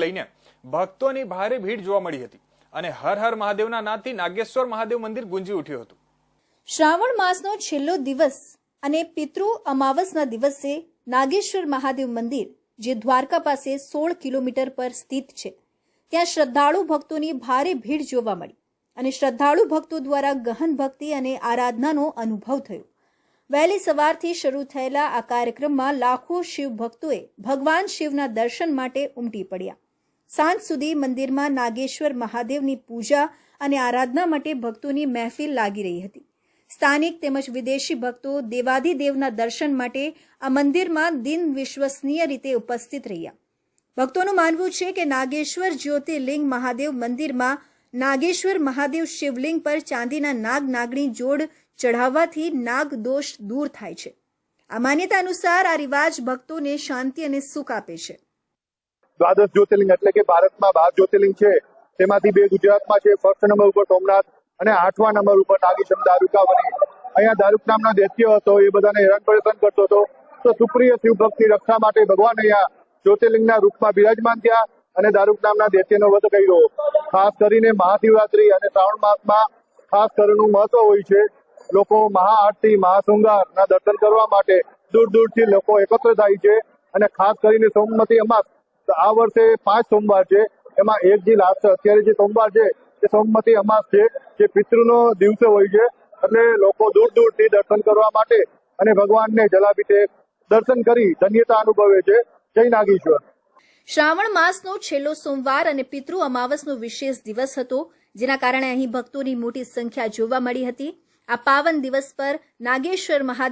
લઈને ભક્તોની ભારે ભીડ જોવા મળી હતી અને હર હર મહાદેવના નાદથી નાગેશ્વર મહાદેવ મંદિર ગુંજી ઉઠ્યું હતું. શ્રાવણ માસનો છેલ્લો દિવસ અને પિતૃ અમાવસના દિવસે નાગેશ્વર મહાદેવ મંદિર, જે દ્વારકા પાસે સોળ કિલોમીટર પર સ્થિત છે, ત્યાં શ્રદ્ધાળુ ભક્તોની ભારે ભીડ જોવા મળી અને શ્રદ્ધાળુ ભક્તો દ્વારા ગહન ભક્તિ અને આરાધનાનો અનુભવ થયો. વહેલી સવારથી શરૂ થયેલા આ કાર્યક્રમમાં લાખો શિવ ભક્તોએ ભગવાન શિવના દર્શન માટે ઉમટી પડ્યા. સાંજ સુધી મંદિરમાં નાગેશ્વર મહાદેવની પૂજા અને આરાધના માટે ભક્તોની મહેફિલ લાગી રહી હતી. સ્થાનિક તેમજ વિદેશી ભક્તો દેવાધિદેવના દર્શન માટે આ મંદિરમાં દિન વિશ્વસનીય રીતે ઉપસ્થિત રહ્યા. ભક્તોનું માનવું છે કે નાગેશ્વર જ્યોતિર્લિંગ મહાદેવ મંદિરમાં નાગેશ્વર મહાદેવ શિવલિંગ પર ચાંદીના નાગ નાગણી જોડ ચઢાવવાથી નાગ દોષ દૂર થાય છે. આ માન્યતા અનુસાર આ રિવાજ ભક્તોને શાંતિ અને સુખ આપે છે. દ્વાદશ જ્યોતિર્લિંગ એટલે કે ભારતમાં બાર જ્યોતિર્લિંગ છે. તેમાંથી બે ગુજરાતમાં છે. ફર્સ્ટ નંબર ઉપર સોમનાથ અને આઠમા નંબર ઉપર નાગેશ્વર દારૂકા અહીંયા દારૂક નામનો દૈત્ય હતો. એ બધાને હેરાન પરેશાન કરતો હતો. તો સુપ્રિય શિવ રક્ષા માટે ભગવાન અહીંયા જ્યોતિર્લિંગના રૂપમાં બિરાજમાન થયા અને દારૂક નામના દૈત્યનો વધ કર્યો. ખાસ કરીને મહાશિવરાત્રી અને શ્રાવણ માસમાં ખાસ કરવાનું મહત્વ હોય છે. લોકો મહાઆરતી, મહાશૃંગારના દર્શન કરવા માટે દૂર દૂરથી લોકો એકત્ર થાય છે. અને ખાસ કરીને સોમવતી અમાસ તો આ વર્ષે પાંચ સોમવાર છે. એમાં એક જે લાસ્ટ અત્યારે જે સોમવાર છે, એ સોમવતી અમાસ છે, જે પિતૃનો દિવસે હોય છે. એટલે લોકો દૂર દૂરથી દર્શન કરવા માટે અને ભગવાનને જલાભિષેક, દર્શન કરી ધન્યતા અનુભવે છે. જય નાગેશ્વર. શ્રાવણ માસનો છેલ્લો સોમવાર અને પિતૃ અમાવસનો વિશેષ દિવસ હતો, જેના કારણે અહીં ભક્તોની મોટી સંખ્યા જોવા મળી હતી. આ પાવન દિવસ પર નાગેશ્વર મહાદેવ